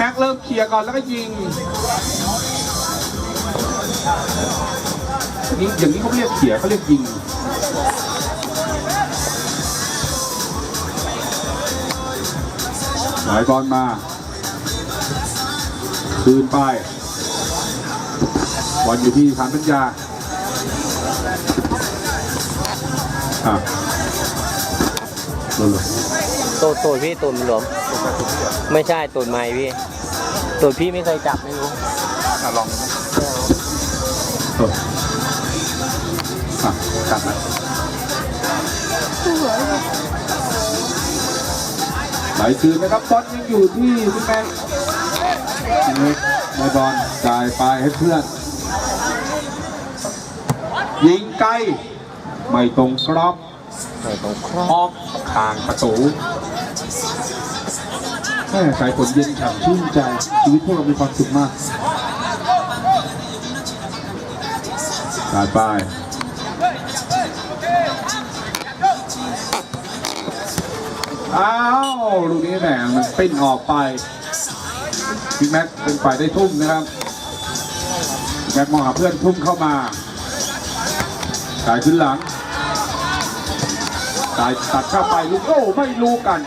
แม็กเริ่มเคลียร์ก่อนแล้วก็ยิงอันนี้อย่างนี้เขาไม่เรียกเขี่ยเขาเรียกยิงหมายบอลมา คืนไปบอลอยู่ที่ฐานปัญญาอะลงเลยตูดตูด พี่ตูดมันหลวไม่ใช่ตูดไม้พี่ตูดพี่ไม่เคยจับไม่รู้ลองเอออะกลับมาไหลคืนนะครับบอลยังอยู่ที่พี่แมนนี่บอลจ่ายไปให้เพื่อน ยิงไกล ไม่ตรงกรอบเออตรงครอบ ออกทางประตู แม่สายฝนเย็นฉ่ำชื่นใจชีวิตพวกเรามีความสุขมากตายไปอ้าวลูกนี้แหมมันปิ้นออกไปพี่แม็กเป็นฝ่ายได้ทุ่มนะครับแม็กมองหาเพื่อนทุ่มเข้ามาจ่ายขึ้นหลังจ่ายตัดเข้าไปลูกโอ้ไม่รู้กัน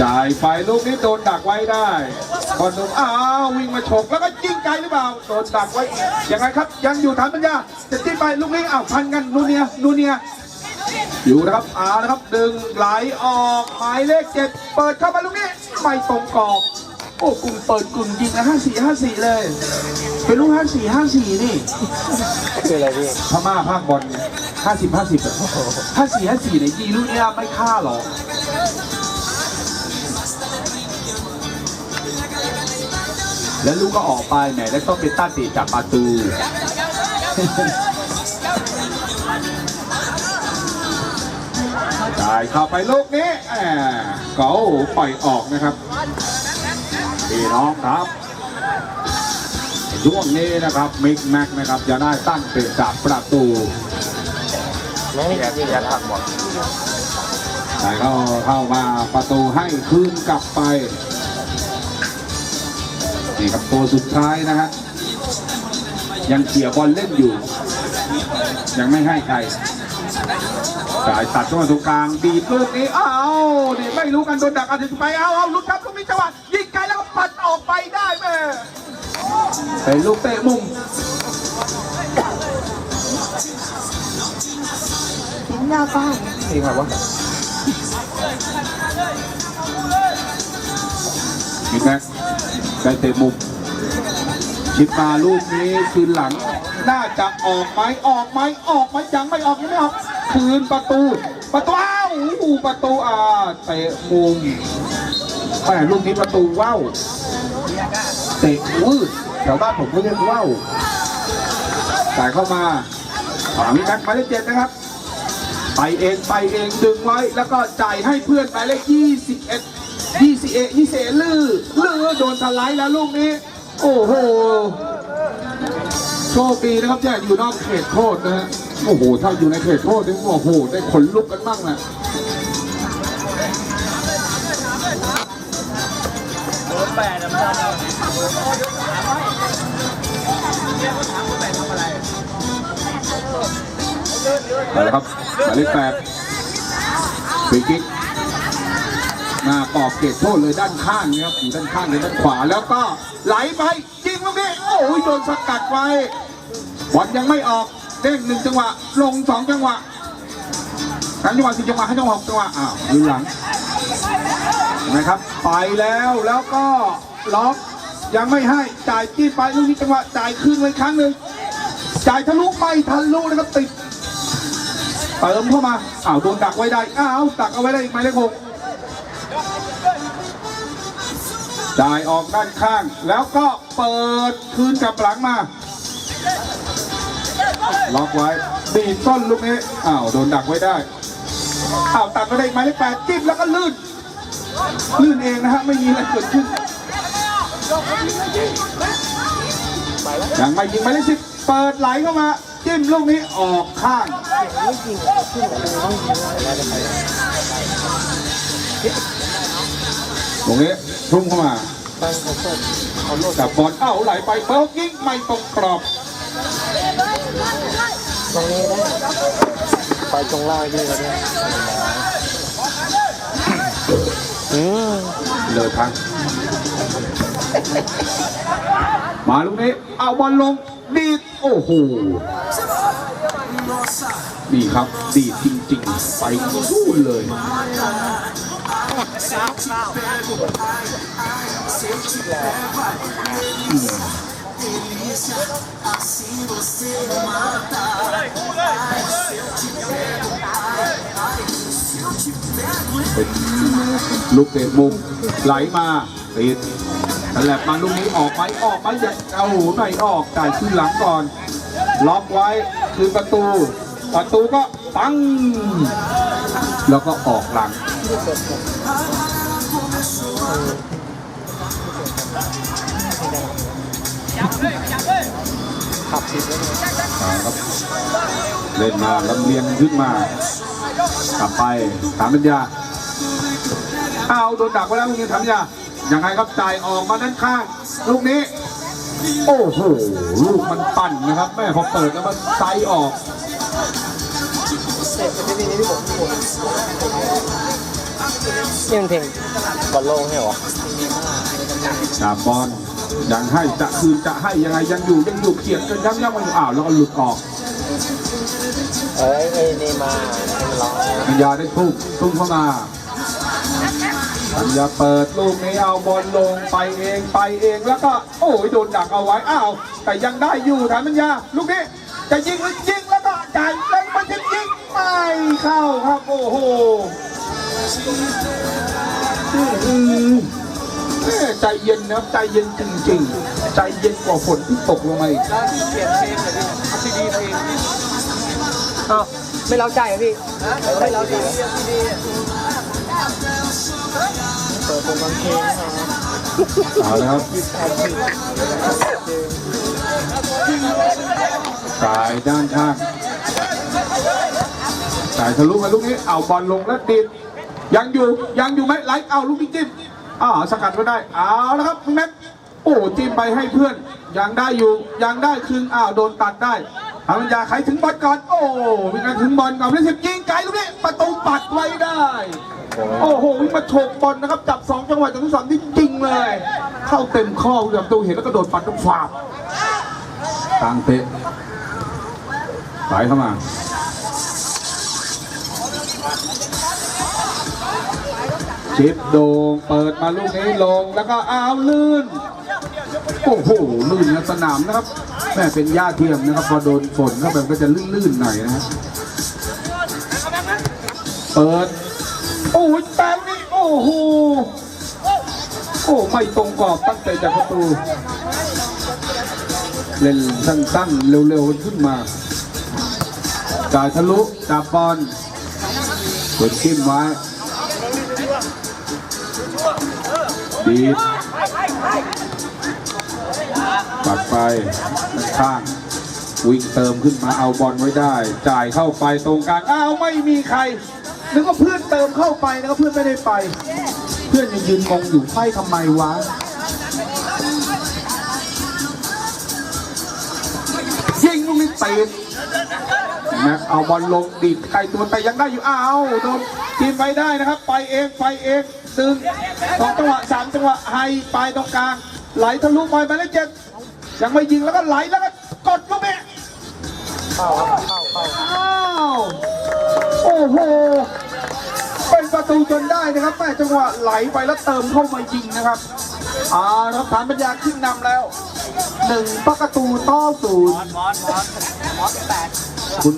จ่ายไปลูกนี้โดนดักไว้ได้บอลลงอ้าววิ่งมาฉกแล้วก็ยิงไกลหรือเปล่าโดนดักไว้ยังไงครับ ยังอยู่ฐานปัญญาจะจิ้มไปลูกนี้อ้าวพันกันนูเนียนูเนียอยู่นะครับอ้าวนะครับดึงไหลออกหมายเลขเจ็ดเปิดเข้าไปลูกนี้ไม่ตรงกรอบโอ้กลุ่มเปิดกลุ่มยิงนะห้าสี่ห้าสี่เลยเป็นลูกห้าสี่ห้าสี่นี่คืออะไรพี่พม่าภาคบอลห้าสิบห้าสิบห้าสี่ห้าสี่เนี่ยยีลูกเนี้ยไม่ฆ่าหรอก แล้วลูกก็ออกไปไหนแล้วต้องเป็นต้าติจากประตูจ่ายเข้าไปลูกนี้แหมเก๋าปล่อยออกนะครับพี่น้องครับช่วงนี้นะครับมิกแม็กนะครับจะได้ตั้งเป็นจากประตูแม่ไม่จริงๆครับบอกแต่ก็เข้ามาประตูให้คืนกลับไป นี่ครับตัวสุดท้ายนะฮะยังเขี่ยบอลเล่นอยู่ ยังไม่ให้ใครจ่ายตัดเข้ามาตรงกลางดีดลูกนี้อ้าวนี่ไม่รู้กันโดนดักอาจจะไปเอาเอาลุดครับลูกนี้จังหวะยิงไกลแล้วก็ปัดออกไปได้แม่เป็นลูกเตะมุมทิ้งหน้าบ้านเพลงอะไรวะมีแม็ก ได้เตะมุมชิดมาลูกนี้คืนหลัง น่าจะออกไหมออกไหมออกไหมยังไม่ออกยังไม่ออกคืนประตู ประตูอ้าวอ้โหประตูอ่าเตะมุมแม่ลูกนี้ประตูว่าวเตะวืดแถวบ้านผมก็เรียกว่าวแต่เข้ามาฝังกันหมายเลขเจ็ดนะครับ ไปเองไปเองดึงไว้แล้วก็จ่ายให้เพื่อนหมายเลข 21 21 21ลื่อลื่อโดนสไลด์แล้วลูกนี้ โอ้โห โชคดีนะครับที่อยู่นอกเขตโทษนะฮะ โอ้โห ถ้าอยู่ในเขตโทษนี่โอ้โห ได้ขนลุกกันบ้างนะแปดนะมันเอาละครับหมายเลขแปดฟรีคิก หน้ากรอบเขตโทษเลยด้านข้างนี่ครับอยู่ด้านข้างเลยด้านขวาแล้วก็ไหลไปยิงลูกนี้โอ้ยโดนสกัดไว้บอลยังไม่ออกเด้งหนึ่งจังหวะ ลงสองจังหวะทั้งจังหวะสี่จังหวะห้จังหวะหกจังหวะอ้าวดูหลังนะครับไปแล้วแล้วก็ล็อกยังไม่ให้จ่ายจี้ไปลูกนี้จังหวะจ่ายคืนไว้ครั้งหนึ่งจ่ายทะลุไปทะลุนะครับติดเติมเข้ามาอ้าวโดนดักไว้ได้อ้าวดักเอาไว้ได้อีกหมเลขหก จ่ายออกด้านข้าง แล้วก็เปิดคืนกับหลังมาล็อกไว้ดีดต้นลูกนี้อ้าวโดนดักไว้ได้อ้าวตัดมาได้หมายเลขแปดจิ้มแล้วก็ลื่น ลื่นเองนะฮะไม่มีอะไรเกิดขึ้นยังไม่ยิงหมายเลขสิบเปิดไหลเข้ามาจิ้มลูกนี้ออกข้างไตรงนี้ทุ่งเข้ามาจับบอลเอ้าไหลไปเปิดยิงไม่ตรงกรอบตรงนี้ได้ไปตรงล่างพี่ก็ได้อืมเลยพังมาลูกนี้ เอาบอลลง ดีด โอ้โห นี่ครับ ดีดจริง ๆ ไปสู้เลย เป็นลูกเตะมุมไหลมาติดแหละมาลูกนี้ออกไหมออกไหมอย่าเอาหูไม่ออกจ่ขึ้นหลังก่อน ล็อกไว้คือประตู ประตูก็ปัง แล้วก็ออกหลัง ขับผิดแล้วเนี่ยเอาครับเล่นมาลำเลียงขึ้นมา กลับไปถามปัญญาเอาโดนดักไปแล้วลูกนี้ถามปัญญายังไงครับจ่ายออกมาด้านข้าง ลูกนี้ โอ้โหลูกมันปั่นนะครับแม่พอเปิดแล้วมันไซออกเสร็จไปที่นี่มั นเพลงบอลโลกใช่เหรอดาบบอลยังให้จะคืนจะให้ยังไงยังอยู่ยังอยู่เขียนกันย้ำย้ำมันอ้าวแล้วก็หลุดออกเอ้ยไอ้นี่มาให้มันร้องปัญญาได้ทุ่มทุ่มเข้ามาปัญญาเปิดลูกนี้เอาบอลลงไปเองไปเองแล้วก็ โอ้ยโดนดักเอาไว้อ้าวแต่ยังได้อยู่ฐานปัญญาลูกนี้จะยิงหรือยิงแล้วก็จ่ายแล้วมันจะยิงไม่เข้าครับโอ้โห อื้อหือแม่ใจเย็นนะครับใจเย็นจริงๆ ใจเย็นกว่าฝนที่ตกลงมาอีกเปลี่ยนเพลงเลยดิเอาซีดีเพลงอ้าวไม่เล้าใจเหรอพี่ไม่เล้าใจเปิดเป็นบางเพลงนะเอาละครับสายด้านข้างสายทะลุมาลูกนี้เอาบอลลงแล้วติด ยังอยู่ยังอยู่ไหมไลท์เอาลูกนี้จิ้มอ้าสกัดไว้ได้เอาแล้วครับตรงนั้นโอ้จิ้มไปให้เพื่อนยังได้อยู่ยังได้คืนอ้าวโดนตัดได้ทางปัญญาใครถึงบอลก่อนโอ้มีการถึงบอลก่อนแล้วสิบยิงไกลลูกนี้ประตูปัดไว้ได้ โอ้โหวิ่งมาโฉกบอลนะครับจับสองจังหวะจังหวะสองที่จริงเลย เข้าเต็มข้อแบบตัวเห็นแล้วก็โดดปัดกับฝาบตางเตะไหลเข้ามา ชิปโดงเปิดมาลูกนี้ลงแล้วก็อ้าวลื่น โอ้โหลื่นนะสนามนะครับแม่เป็นหญ้าเทียมนะครับ พอโดนฝนเข้าไปก็จะลื่นๆหน่อยนะฮะเปิด โอ้ยแปลงนี่โอ้โหโอ้ไม่ตรงกรอบตั้งแต่จากประตู เล่นสั้นๆเร็วๆขึ้นมาจ่ายทะลุจับบอลกดจิ้มไว้ ดีดปัดไปข้าง วิ่งเติมขึ้นมาเอาบอลไว้ได้ จ่ายเข้าไปตรงกลางอ้าวไม่มีใครนึกว่าเพื่อนเติมเข้าไปนะครับเพื่อนไม่ได้ไป เพื่อนยังยืนงงอยู่ไพ่ทำไมวะยิงลูกนี้ตีดแม็กเอาบอลลงดีดไกลตัวแต่ยังได้อยู่อ้าวโดนทีมไปได้นะครับ ไปเองไปเอง ตึงสองจังหวะสามจังหวะไฮไปตรงกลาง ไหลทะลุไปไปแล้วเจ็ดยังไม่ยิงแล้วก็ไหลแล้วก็กดลูกนี้เข้าครับเข้าเข้าอ้าวโอ้โหเป็นประตูจนได้นะครับแม่จังหวะไหลไปแล้วเติมเข้ามายิงนะครับอ่าครับฐานปัญญาขึ้นนำแล้วหนึ่งประตูต่อศูนย์มอสมอสมอสแปดคุณ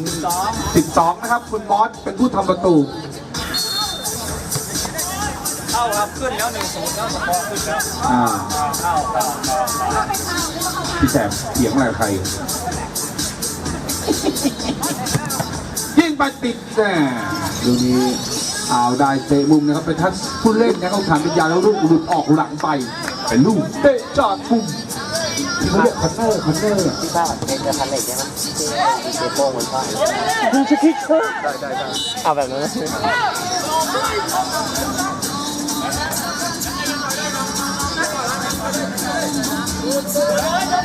สิบสองนะครับ คุณมอสเป็นผู้ทำประตู เข้าครับขึ้นแล้วหนึ่งศูนย์แล้วสกอร์ขึ้นแล้วอ่าเข้าเข้าเข้าเข้าพี่แสบเสียงอะไรกับใคร ยิงไปติดแน่ดูนี้อ้าวได้เตะมุมนะครับ เป็นทัศผู้เล่นนะครับฐานปัญญาแล้วลูกหลุดออกหลังไป เป็นลูกเตะจากมุมที่เขาเรียกคอนเนอร์คอนเนอร์ที่ข้าวเอ็กซ์พันเล็กใช่ไหมที่เจโป้งมันพ่ายดูชิคิกเถอะได้ได้ได้เอาแบบนั้น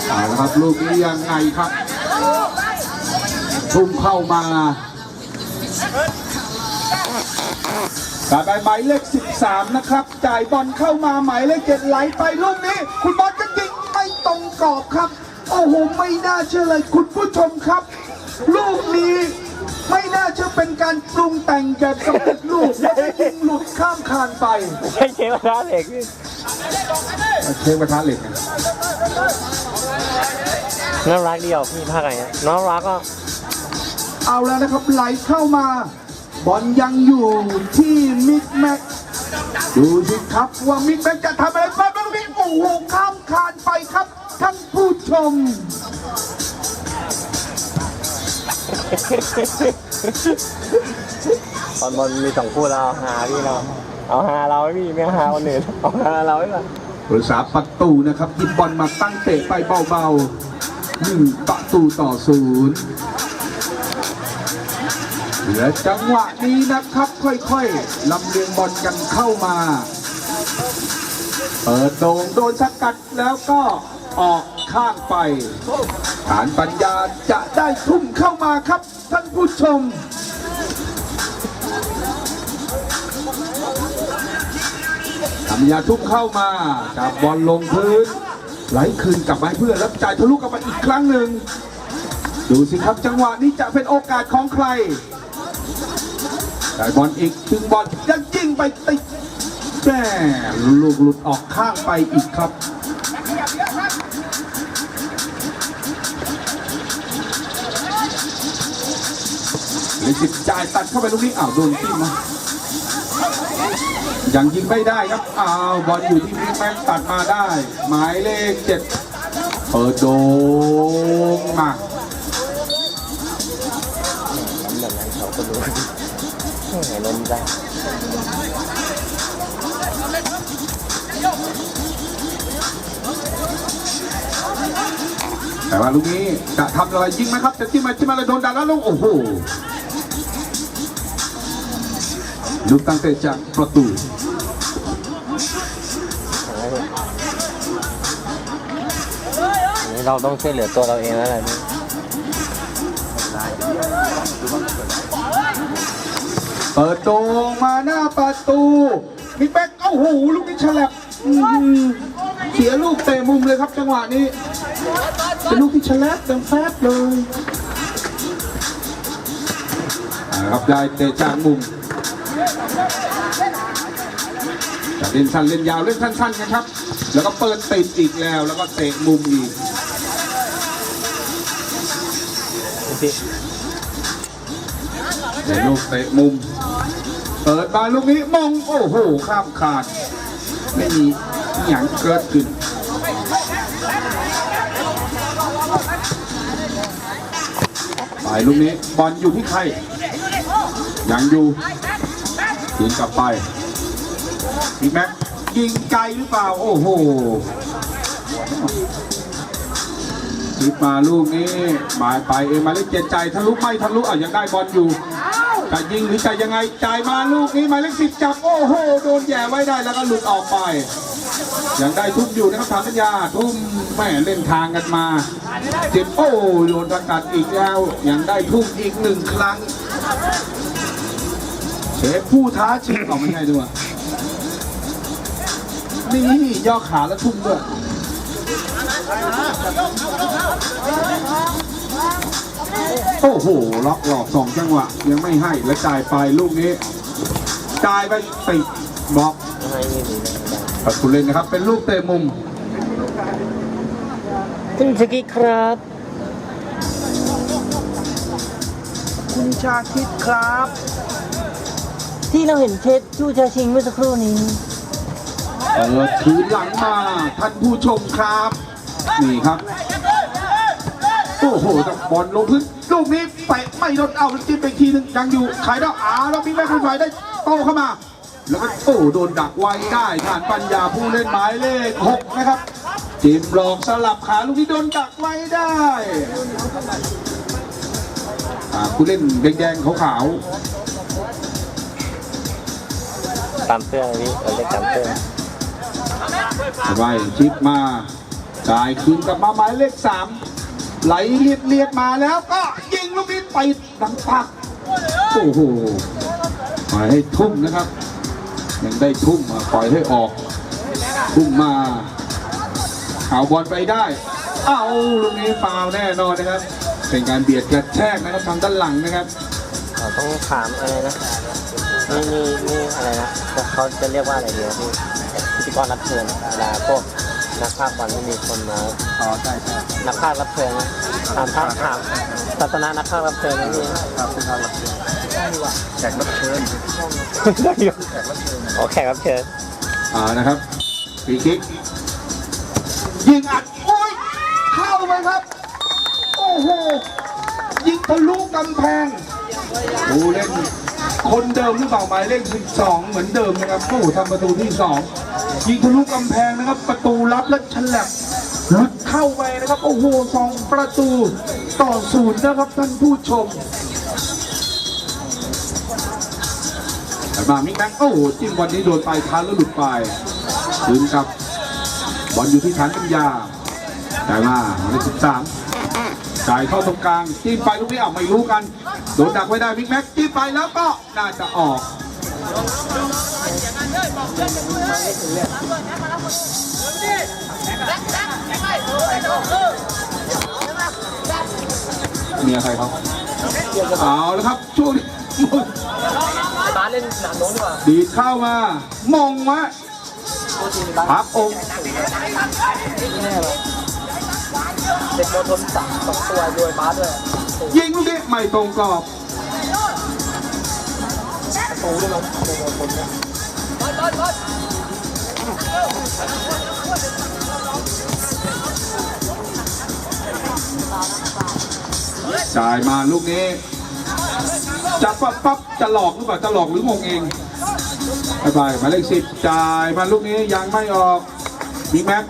เอาละครับลูกนี้ยังไงครับทุ่มเข้ามาการไปหมายเลข 13 นะครับ จ่ายบอลเข้ามาหมายเลขเจ็ดไหลไปลูกนี้ คุณบอลจะยิงไม่ตรงกรอบครับ โอ้โห ไม่น่าเชื่อเลยคุณผู้ชมครับ ลูกนี้ไม่น่าเชื่อเป็นการปรุงแต่งแบบสำเร็จรูปแล้วก็ยิงหลุดข้ามคานไปใช่เชฟร้านเหล็กพี่เชฟกระทะเหล็ก นะน่ารักดีอะพี่ภาคไหนอะน่ารักอะเอาแล้วนะครับไหลเข้ามา บอลยังอยู่ที่มิกแม็กดูสิครับว่ามิกแม็กจะทำอะไรบ้างลูกนี้โอ้โหข้ามคานไปครับท่านผู้ชมตอนบอลมีสองคู่เราเอาหาพี่เรา เอาหาเราไม่พี่ไม่หาคนอื่นเอาหาเราไม่ป่ะ บริษาประตูนะครับหยิบบอลมาตั้งเตะไปเบาๆหนึ่งประตูต่อศูนย์และจังหวะนี้นะครับ ค่อยๆลำเลียงบอลกันเข้ามา เปิดโด่งโดนสกัดแล้วก็ออกข้างไปฐานปัญญาจะได้ทุ่มเข้ามาครับท่านผู้ชม ทำยาทุ่มเข้ามาจับบอลลงพื้น ไหลคืนกลับมาให้เพื่อนแล้วจ่ายทะลุกลับมาอีกครั้งหนึ่ง ดูสิครับจังหวะนี้จะเป็นโอกาสของใครจ่ายบอลอีกถึงบอลยังยิงไปติดแม่ลูกหลุดออกข้างไปอีกครับเลยจิตจ่ายตัดเข้าไปลูกนี้อ้าวโดนทิ้มนะ ยังยิงไม่ได้ครับอ้าวบอลอยู่ที่มิกแม็กตัดมาได้ หมายเลขเจ็ดเปิดโดงมาทำแบบนั้นเขาก็ดูแหมลมได้แต่ว่าลูกนี้จะทำอะไรยิงไหมครับ จะจิ้มมาจิ้มมาเลยโดนดันแล้วลูกโอ้โหลูกตั้งเตะจากประตู นนี้เราต้องช่วยเหลือตัวเราเองแล้วแหละพี่เปิดโดงมาหน้าประตูมิกแม็กโอ้โหลูกนี้ฉลับอื้อหือเสียลูกเตะมุมเลยครับจังหวะนี้ เป็นลูกที่ฉลับดังแฟบเลยเอาละครับได้เตะจากมุมจะเล่นสั้นเล่นยาวเล่นสั้นๆนะครับ แล้วก็เปิดติดอีกแล้ว แล้วก็เตะมุมอีก พี่เดี๋ยวลูกเตะมุม เปิดมาลูกนี้มองโอ้โห ข้ามขาด ไม่มีอหย่างเกิดขึ้นไปลูกนี้บอลอยู่ที่ใครยังอยู่ยิงกลับไปอีกแม็กยิงไกลหรือเปล่า โอ้โห คิดมาลูกนี้หมายไปเองมาเลขเจ็ดใจทะลุไม่ทะลุอะยังได้บอลอยู่จะยิงหรือจะยังไงจ่ายมาลูกนี้หมายเลขสิบจับโอ้โหโดนแย่ไว้ได้แล้วก็หลุดออกไป ยังได้ทุ่มอยู่นะครับทางสัญญาทุ่มแม่เล่นทางกันมาเจ็บโอ้โดนสกัดอีกแล้ว ยังได้ทุ่มอีกหนึ่งครั้งเชฟผู้ท้าชิงออกไม่ใช่ด้วยนี่ย่อขาแล้วทุ่มด้วย โอ้โห ล็อกหลอกสองจังหวะ ยังไม่ให้และจ่ายไปลูกนี้จ่ายไปติดบล็อกทำไมมีดีไม่ได้ขอบคุณเลยนะครับ เป็นลูกเตะมุมคุณสกิครับ คุณชาคิดครับ ที่เราเห็นเชฟจูชาชิงเมื่อสักครู่นี้เปิดคืนหลังมาท่านผู้ชมครับ นี่ครับ โอ้โหแต่บอลลงพื้นลูกนี้เตะไม่โดนเอาแล้วจิ้มไปอีกทีหนึงยังอยู่ขายดาวอาแล้วมีแม่คันไฟได้โต้เข้ามา แล้วก็โอ้โดนดักไว้ได้ฐานปัญญาผู้เล่นหมายเลขหกนะครับจิ้มหลอกสลับขาลูกนี้โดนดักไว้ได้อ่าผู้เล่นแดงๆขาวๆตามเสื้อพี่เราเรียกตามเสื้อไว้ชิดมา จ่ายคืนกลับมาหมายเลขสามไหลเลียดเลียดมาแล้วก็ยิงลูกนี้ไปดังปักโอ้โหปล่อยให้ทุ่มนะครับ ยังได้ทุ่มมาปล่อยให้ออก ทุ่มมาเอาบอลไปได้ เอาลูกนี้ฟาวแน่นอนนะครับ เป็นการเบียดกระแทกนะครับทางด้านหลังนะครับต้องถามอะไรนะนี่นี่นี่อะไรนะเขาจะเรียกว่าอะไรดีวพี่พิธีกรรับเชิญเวลาพวก นักภาคบอลที่มีคนมาอ๋อใช่ใช่นักภาครับเชิญนะถามภาคถามศาสนานักภาครับเชิญนี่ครับคุณทางรับเชิญแขกรับเชิญได้อยู่โอแขกรับเชิญอ่านะครับฟรีคิกยิงอัดโอ้ยเข้าไปครับ โอ้โหยิงทะลุกำแพงผู้เล่นคนเดิมหรือเปล่าหมายเลข12 เหมือนเดิมนะครับผู้ทำประตูที่ 2 ยิงทะลุกำแพงนะครับ ประตูรับและฉลับหลุดเข้าไปนะครับ โอ้โหสองประตูต่อศูนย์นะครับท่านผู้ชมมามิกแม็กโอ้โหจิ้มบอลนี้โดนปลายเท้าแล้วหลุดไปคืนกับบอลอยู่ที่ฐานปัญญาแต่มาหมายเลขสิบสามจ่ายเข้าตรงกลางจิ้มไปลูกนี้อะไม่รู้กัน โดนดักไว้ได้มิกแม็กจิ้มไปแล้วก็น่าจะออก มียใครเขาเอาแล้วครับช่วงนี้ไอ้บ้านเล่นสนามโน้นดีกว่าดีดเข้ามามองวะพักองค์แน่เลยเด็กโดนทนสับสองตัวด้วยบ้าสด้วยยิงลูกนี้ไม่ตรงกรอบ ประตูด้วยมั้งโดนคนเนี่ยจ่ายมาลูกนี้จะปั๊บปั๊บจะหลอกหรือเปล่าจะหลอกหรืองงเองบายบายมาเลขสิบจ่ายมาลูกนี้ยังไม่ออกมิกแม็ก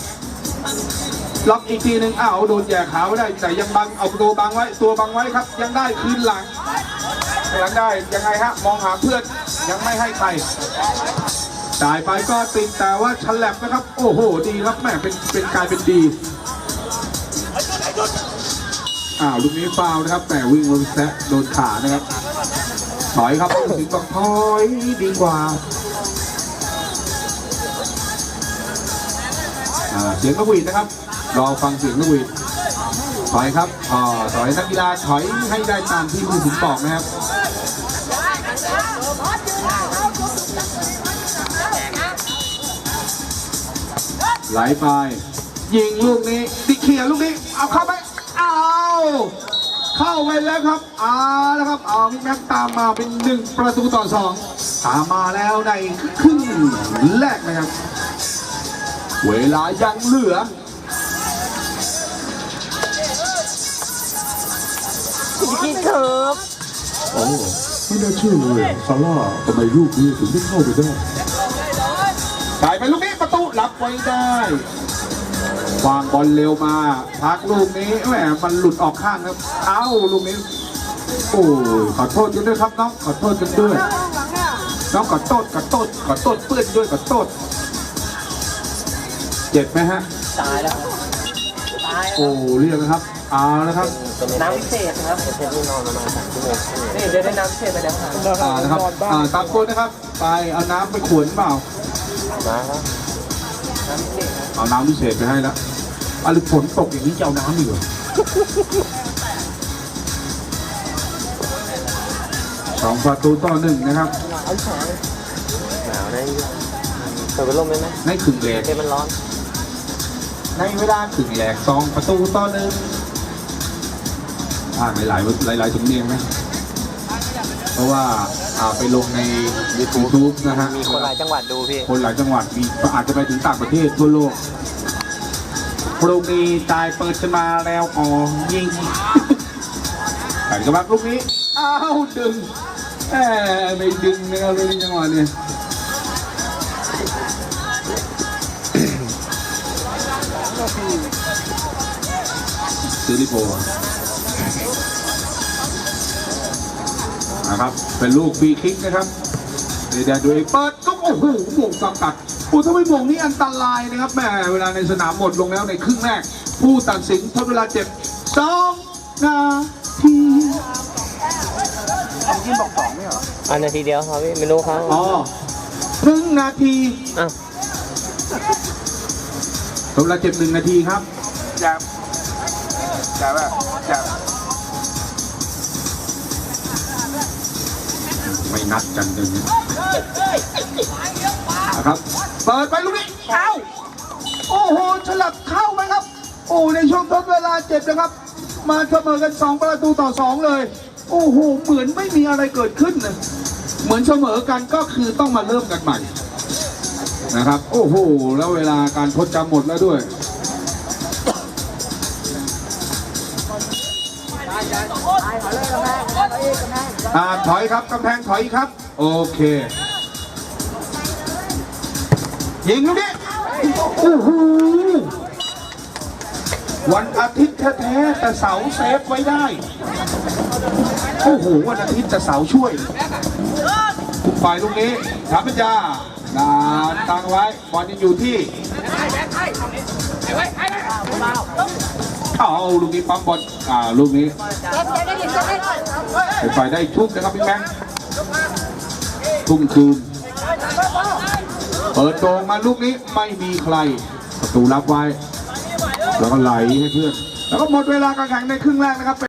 ล็อกอีกทีหนึ่งอ้าวโดนแย่ขาไได้แต่ยังบังเอาตัวบังไว้ตัวบังไว้ครับ ยังได้คืนหลังหลังได้ยังไงฮะมองหาเพื่อน ยังไม่ให้ใครจ่ายไปก็ติดแต่ว่าฉลับนะครับ โอ้โห ดีครับแม่เป็นเป็นกลายเป็นดีอ้าวลูกนี้ฟาวนะครับแต่วิ่งบนแซะโดนขานะครับถอยครับผู้ตัดสินบอกถอยดีกว่าเสียงนกหวีดนะครับ รอฟังเสียงนกหวีดถอยครับอ่าถอยนักกีฬาถอยให้ได้ตามที่ผู้ตัดสินบอกนะครับ ไหลไป ยิงลูกนี้ดิเคลียร์ลูกนี้ เอาเข้าไป เอาเข้าไปแล้วครับเอาแล้วครับเอามิกแม็กตามมาเป็นหนึ่งประตูต่อสองตามมาแล้วในครึ่งแรกนะครับ เวลายังเหลือพี่เถิบโอ้ไม่น่าเชื่อเลยซาร่าทำไมลูกนี้ถึงได้เข้าไปได้ได้ไปลูกนี้ป ระตูรับไว้ได้วางบอลเร็วมาพักลูกนี้แหมมันหลุดออกข้างครับ เอ้าลูกนี้โอ้ยขอโทษกันด้วยครับน้องขอโทษกันด้วยน้องขอโทษขอโทษขอโทษเพื่อนด้วยขอโทษเจ็บไหมฮะตายแล้วตายโอ้เรียกนะครับเอาแล้วครับน้ำพิเศษนะครับเทปนี่นอนประมาณสามชั่วโมงนี่เดี๋ยวได้น้ำพิเศษไปแล้วครับอ่านะครับอ่าตามคนนะครับ ไปเอาน้ำไปขวนเปล่ามาแล้วน้ำพิ เอาน้ำพิเศษไปให้แล้วอะไรฝนตกอย่างนี้จะเอาน้ำอีกเหรอสองประตูต่อหนึ่งนะครับหนาวหนเปิดพัดลมได้ไหมในครึ่งแรกเทมันร้อน ในเวลาครึ่งแรกสองประตูต่อหนึ่งอ่านหลายๆหลายๆสำเนียงนะเพราะว่า อ่าไปลงในยูทูบนะฮะ มีคนหลายจังหวัดดูพี่ คนหลายจังหวัดมีอาจจะไปถึงต่างประเทศทั่วโลกปรุงนี้ตายเปิดขึ้นมาแล้วอ๋อยิงแต่กระบักลูกนี้ อ้าวดึงแหมไม่ดึงนะครับเลยจังหวะนี้ซิลิโป นะครับ เป็นลูกฟรีคิกนะครับเดี๋ยวดูเปิดก็โอ้โหหม่งสกัดโอ้ถ้าไม่บวกนี่อันตรายนะครับแหม่เวลาในสนามหมดลงแล้วในครึ่งแรก ผู้ตัดสินทดเวลาเจ็บสองนาทีอันนาทีเดียวครับพี่ไม่รู้เขาอ๋อครึ่งนาทีอ้าวทดเวลาเจ็บหนึ่งนาทีครับจับจับอะจับ ไม่นัดกันเลยนะครับ เปิดไปลูกนี้เข้าโอ้โหฉลับเข้าไหมครับ โอ้ในช่วงทดเวลาเจ็บนะครับ มาเสมอกัน 2 ประตูต่อ 2 เลย โอ้โหเหมือนไม่มีอะไรเกิดขึ้นนะเหมือนเสมอกันก็คือต้องมาเริ่มกันใหม่นะครับ โอ้โห แล้วเวลาการทดจำหมดแล้วด้วย อ่าถอยครับกำแพงถอยครับ โอเคยิงลูกนี้โอ้โหวันอาทิตย์แท้ๆแต่เสาเซฟไว้ได้ โอ้โห วันอาทิตย์แต่เสาช่วยทุกฝ่ายลูกนี้ถามปัญญาดานตั้งไว้บอลยังอยู่ที่ เอาลูกนี้ปั๊มบอลอ่าลูกนี้ไปฝ่ายได้ชุบนะครับพี่แบงค์ทุ่มคืนเปิดโด่งมาลูกนี้ไม่มีใคร ประตูรับไว้ แล้วก็ไหลให้เพื่อน แล้วก็หมดเวลาการแข่งในครึ่งแรกนะครับ